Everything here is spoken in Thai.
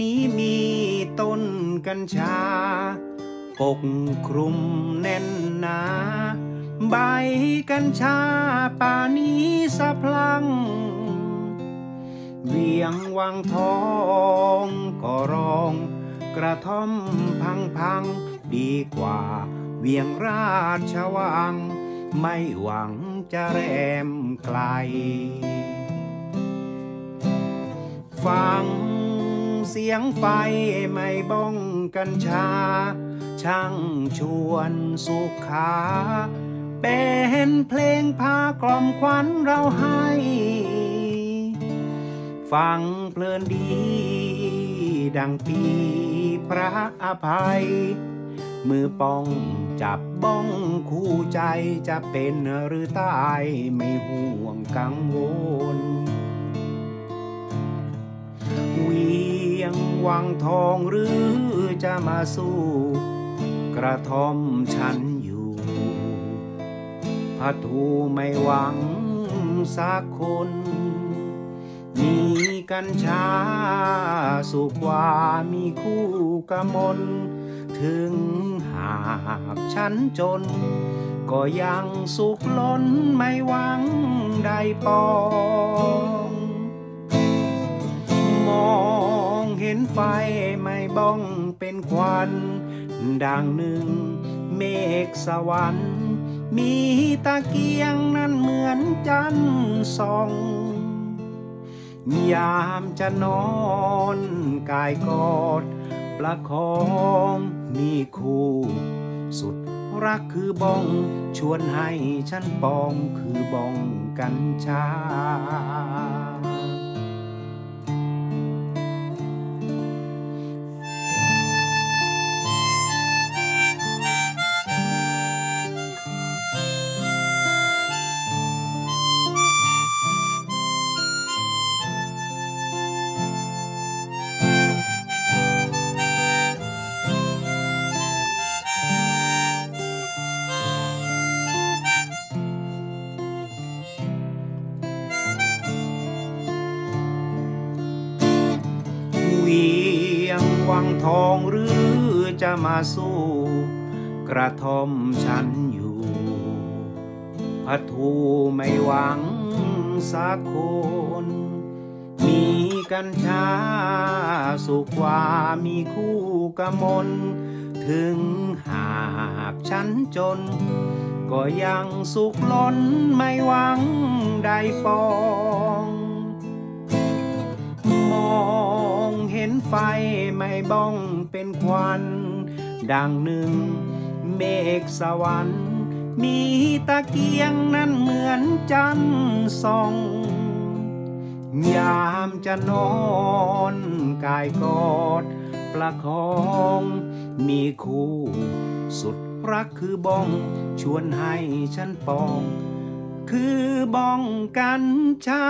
นี้มีต้นกัญชา ปกคลุมแน่นหนา ใบกัญชาป่านี้สะพลัง เวียงวังทองก็ร้อง กระท่อมพังพังดีกว่า เวียงราชวัง ไม่หวังจะแรมไกลฟัง เสียงไฟไม่บ้องกัญชา ช่างชวนสุขขา เป็นเพลงพากล่อมขวัญเราให้ ฟังเพลินดี ดังปีพระอภัย มือป้องจับบ้องคู่ใจจะเป็นหรือตายไม่ห่วงกังวล วังทองหรือจะมาสู้ กระท่อมฉันอยู่พัทูไม่หวังสักคนมีกัญชาสุกว่ามีคู่กมลถึงหากฉันจน ก็ยังสุขล้นไม่หวังได้ปอ ไฟไม่บ้องเป็นควัน ดังหนึ่งเมฆสวรรค์ มีตะเกียงนั้นเหมือนจันทร์ส่อง ยามจะนอนกายกอด ประคองมีคู่ สุดรักคือบ้อง ชวนให้ฉันปองคือบ้องกัญชา วียงวังทองหรือจะมาสู้ กระท่อมฉันอยู่พัทูไม่หวังสักคนมีกัญชาสุกว่ามีคู่กมล ถึงหากฉันจน ก็ยังสุขล้นไม่หวังได้ปองมอง ห็นไฟไม่บ้องเป็นควัน ดังหนึ่งเมฆสวรรค์ มีตะเกียงนั้นเหมือนจันทร์ส่อง ยามจะนอนกายกอดประคองมีคู่สุดรักคือบ้องชวนให้ฉันปอง คือบ้องกัญชา